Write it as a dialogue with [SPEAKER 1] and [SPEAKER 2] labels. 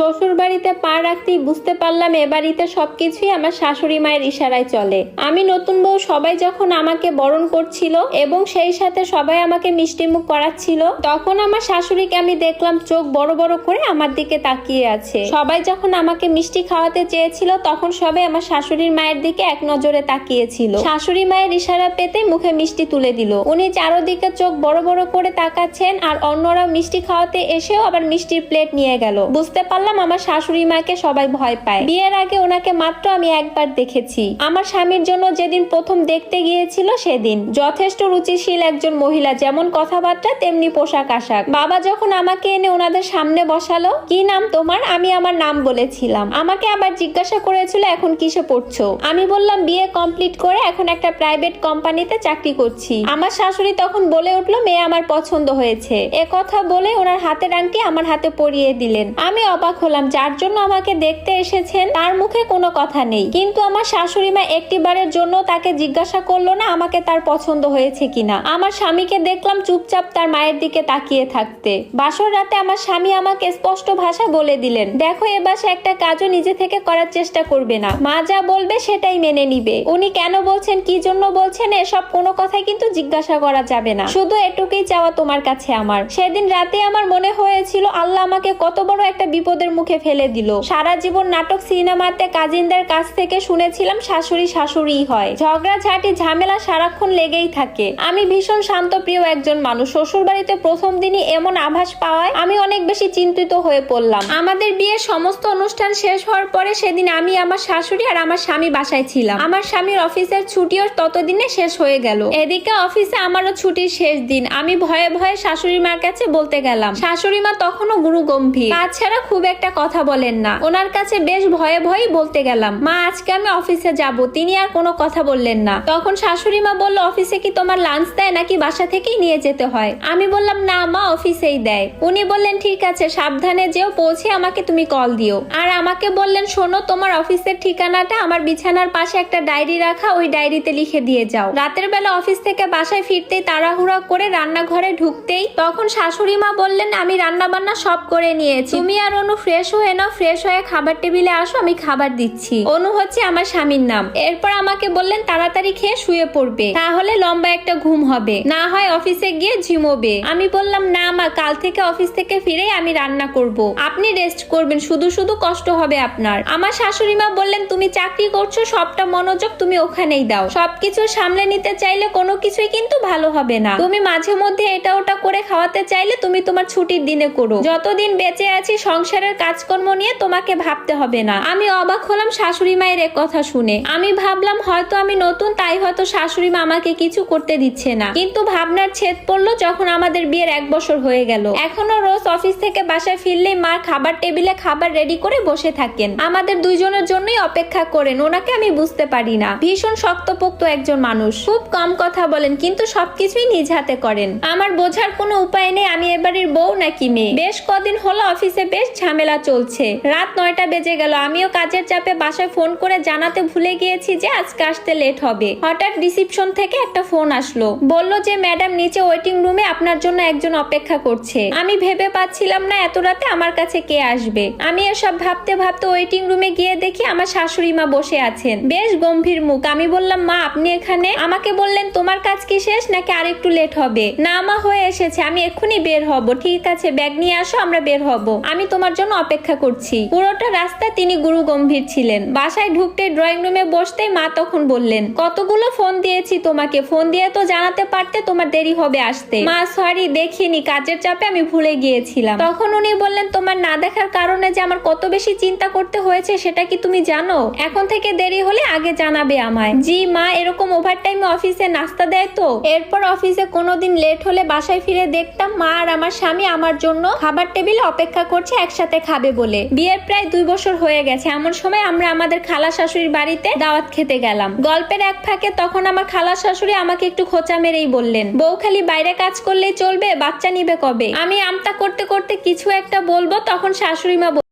[SPEAKER 1] শ্বশুর বাড়িতে পা রাখতেই বুঝতে পারলাম এ বাড়িতে সবকিছুই আমার শাশুড়ি মায়ের ইশারায় চলে। আমি নতুন বউ সবাই যখন আমাকে বরণ করছিল এবং সেই সাথে সবাই আমাকে মিষ্টিমুখ করাচ্ছিল, তখন আমার শাশুড়িকে আমি দেখলাম চোখ বড় বড় করে আমার দিকে তাকিয়ে আছে। সবাই যখন আমাকে মিষ্টি খাওয়াতে চেয়েছিল, তখন সবাই আমার শাশুড়ির মায়ের দিকে এক নজরে তাকিয়েছিল। শাশুড়ি মায়ের ইশারা পেতে মুখে মিষ্টি তুলে দিল। উনি চারোদিকে চোখ বড় বড় করে তাকাচ্ছেন আর অন্যরা মিষ্টি খাওয়াতে এসেও আবার মিষ্টির প্লেট নিয়ে গেল। বুঝতে পারলাম আমার শাশুড়ি মাকে সবাই ভয় পায়। বিয়ের আগে ওনাকে মাত্র আমি একবার দেখেছি। আমার স্বামীর জন্য যেদিন প্রথম দেখতে গিয়েছিল সেদিন। যথেষ্ট রুচিশীল একজন মহিলা, যেমন কথাবার্তা, তেমনি পোশাক আশাক। বাবা যখন আমাকে এনে ওনাদের সামনে বসালো, কি নাম তোমার? আমি আমার নাম বলেছিলাম। আমাকে আবার জিজ্ঞাসা করেছিল, এখন কিসে পড়ছো? আমি বললাম, বিয়ে কমপ্লিট করে এখন একটা প্রাইভেট কোম্পানিতে চাকরি করছি। আমার শাশুড়ি তখন বলে উঠল, মেয়ে আমার পছন্দ হয়েছে। এ কথা বলে ওনার হাতের আংটি আমার হাতে পরিয়ে দিলেন। আমি অবাক হলাম, যার জন্য আমাকে দেখতে এসেছেন, তার মুখে কোনো কথা নেই। কিন্তু আমার শাশুড়ি মা একটিবারের জন্য তাকে জিজ্ঞাসা করল না আমাকে তার পছন্দ হয়েছে কিনা। আমার স্বামীকে দেখলাম চুপচাপ তার মায়ের দিকে তাকিয়ে থাকতে। বাসর রাতে আমার স্বামী আমাকে স্পষ্ট ভাষা বলে দিলেন, দেখো, এ একটা কাজও নিজে থেকে করার চেষ্টা করবে না। মা যা বলবে সেটাই মেনে নিবে। উনি কেন বলছেন, কি জন্য বলছেন, এসব কোনো কথাই কিন্তু জিজ্ঞাসা করা যাবে না। শুধু এটুকুই চাওয়া তোমার কাছে আমার। সেদিন রাতে আমার মনে হয়েছিল, আল্লাহ আমাকে কত বড় একটা বিপদের মুখে ফেলে দিল। সারা জীবন নাটক সিনেমাতে কাজিনদের কাছ থেকে শুনেছিলাম, শাশুড়ি শাশুড়ি হয়। ঝগড়া, ঝাঁটি, ঝামেলা সারাক্ষণ লেগেই থাকে। আমি ভীষণ শান্ত, প্রিয় একজন মানুষ। শ্বশুর বাড়িতে প্রথম দিনই এমন আভাস পাওয়ায় আমি অনেক বেশি চিন্তিত হয়ে পড়লাম। আমাদের বিয়ের সমস্ত অনুষ্ঠান শেষ হওয়ার পরে সেদিন আমি আমার শাশুড়ি আর আমার স্বামী বাসায় ছিলাম। আমার স্বামীর অফিসের ছুটিও ততদিনে শেষ হয়ে গেল। এদিকে অফিসে আমারও ছুটির শেষ দিন। আমি ভয়ে ভয়ে শাশুড়ি মার কাছে বলতে গেলাম শাশুড়ি মা তখনও গুরু গম্ভীর তাছাড়া খুব একটা কথা বলেন না। ওনার কাছে বেশ ভয়ে ভয়ে বলতে গেলাম, মা, আজকে আমি অফিসে যাব। তিনি আর কোনো কথা বললেন না। তখন শাশুড়ি মা বলল, অফিসে কি তোমার লাঞ্চ দেয় নাকি বাসা থেকেই নিয়ে যেতে হয়? আমি বললাম, না, মা, অফিসেই দেয়। উনি বললেন, ঠিক আছে, সাবধানে যেও, পৌঁছে আমাকে তুমি কল দিও। আর আমাকে বললেন, শোনো, তোমার অফিসের ঠিকানাটা আমার বিছানার পাশে একটা ডায়েরি রাখা, ওই ডায়েরিতে লিখে দিয়ে যাও। রাতের বেলা অফিস থেকে বাসায় ফিরতেই তাড়াহুড়া করে রান্নাঘরে ঢুকতেই তখন শাশুড়ি মা বললেন, আমি রান্না বান্না সব করে নিয়েছি। তুমি আর অনু ফ্রেশ হয়ে নাও ফ্রেশ হয়ে খাবার টেবিলে আসো, আমি খাবার দিচ্ছি। অনু হচ্ছে আমার স্বামীর নাম। এরপর আমাকে বললেন, তাড়াতাড়ি খেয়ে শুয়ে পড়বে। তাহলে লম্বা একটা ঘুম হবে। না হয় অফিসে গিয়ে ঝিমোবে। আমি বললাম, না মা, কাল থেকে অফিস থেকে ফিরেই আমি রান্না করব। আপনি রেস্ট করবেন, শুধু শুধু কষ্ট হবে আপনার। আমার শাশুড়ি মা বললেন, তুমি চাকরি করছ, সবটা মনোযোগ তুমি ওখানেই দাও। সবকিছু সামলে নিতে চাইলে কোনো কিছুই কিন্তু ভালো হবে না। তুমি মাঝে মধ্যে এটা ওটা করে খাওয়াতে চাইলে তুমি তোমার ছুটির দিনে করো। যতদিন বেঁচে আছি সংসারের কাজকর্ম নিয়ে তোমাকে ভাবতে হবে না। আমি অবাক হলাম শাশুড়ি মায়ের কথা শুনে। আমি ভাবলাম হয়তো আমি নতুন, তাই হয়তো শাশুড়ি মা আমাকে কিছু করতে দিচ্ছে না। কিন্তু ভাবনার ছেদ পড়ল যখন আমাদের বিয়ের এক বছর হয়ে গেল। এখনও রোজ অফিস থেকে বাসায় ফিরলেই মা খাবার টেবিলে খাবার রেডি করে বসে থাকেন। আমাদের দুইজনের জন্যই অপেক্ষা করেন, ওনাকে আমি বুঝতে পারি না। ভীষণ শক্তপোক্ত একজন মানুষ। খুব কম কথা বলেন, কিন্তু সবকিছুই নিজ হাতে করেন। আমার বোঝার কোনো উপায় নেই, আমি এবারের বউ নাকি মেয়ে? বেশ কদিন হলো অফিসে বেশ ঝামেলা চলছে। রাত নয়টা বেজে গেল। আমিও কাজের চাপে বাসায় ফোন করে জানাতে ভুলে গিয়েছি যে আজকে আসতে লেট হবে। হঠাৎ রিসিপশন থেকে একটা ফোন আসলো। বলল যে, ম্যাডাম, নিচে ওয়েটিং রুমে আপনার জন্য একজন অপেক্ষা করছে। আমি ভেবে পাচ্ছিলাম না এত রাতে আমার কাছে কে আসবে। আমি এসব ভাবতে ভাবতে ওয়েটিং রুমে গিয়ে দেখি আমার শাশুড়ি মা বসে আছেন। বেশ গম্ভীর মুখ। আমি বললাম, মা, আপনি এখানে? আমাকে বললেন, তোমার কাজ কি শেষ নাকি আর একটু লেট হবে? না মা, হয়ে এসেছে। আমি এক্ষুনি বের হব। ঠিক আছে, ব্যাগ নিয়ে আসো, আমরা বের হব। আমি তোমার জন্য অপেক্ষা করছি। পুরোটা রাস্তা তিনি গুরু গম্ভীর ছিলেন। বাসায় ঢুকতে ড্রয়িং রুমে বসতেই মা তখন বললেন, কতগুলো ফোন দিয়েছি তোমাকে। ফোন দিয়ে তো জানাতে পারতে তোমার দেরি হবে আসতে। মা সরি দেখিনি। কাজের চাপে আমি ভুলে গিয়েছিলাম। তখন উনি বললেন, তোমার না দেখার কারণে যে আমার কত বেশি চিন্তা করতে হয়েছে সেটা কি তুমি জানো? এখন থেকে দেরি হলে আগে জানাবে আমায়। জি মা, এরকম ওভার টাইমে অফিসে নাস্তা দেয় তো? এরপর অফিসে কোনোদিন লেট হলে বাসায় ফিরে দেখতাম মা আর আমার স্বামী আমার জন্য খাবার টেবিলে অপেক্ষা করছে একসাথে খাবে বলে। বিয়ের প্রায় দুই বছর হয়ে গেছে। এমন সময় আমরা আমাদের খালা শাশুড়ির বাড়িতে দাওয়াত খেতে গেলাম। গল্পের এক ফাঁকে তখন আমার খালা শাশুড়ি আমাকে একটু খোঁচা মেরেই বললেন, বউ খালি বাইরে কাজ করলেই চলবে, বাচ্চা নিবে কবে? আমি আমতা করতে করতে কিছু একটা বলব, তখন শাশুড়ি মা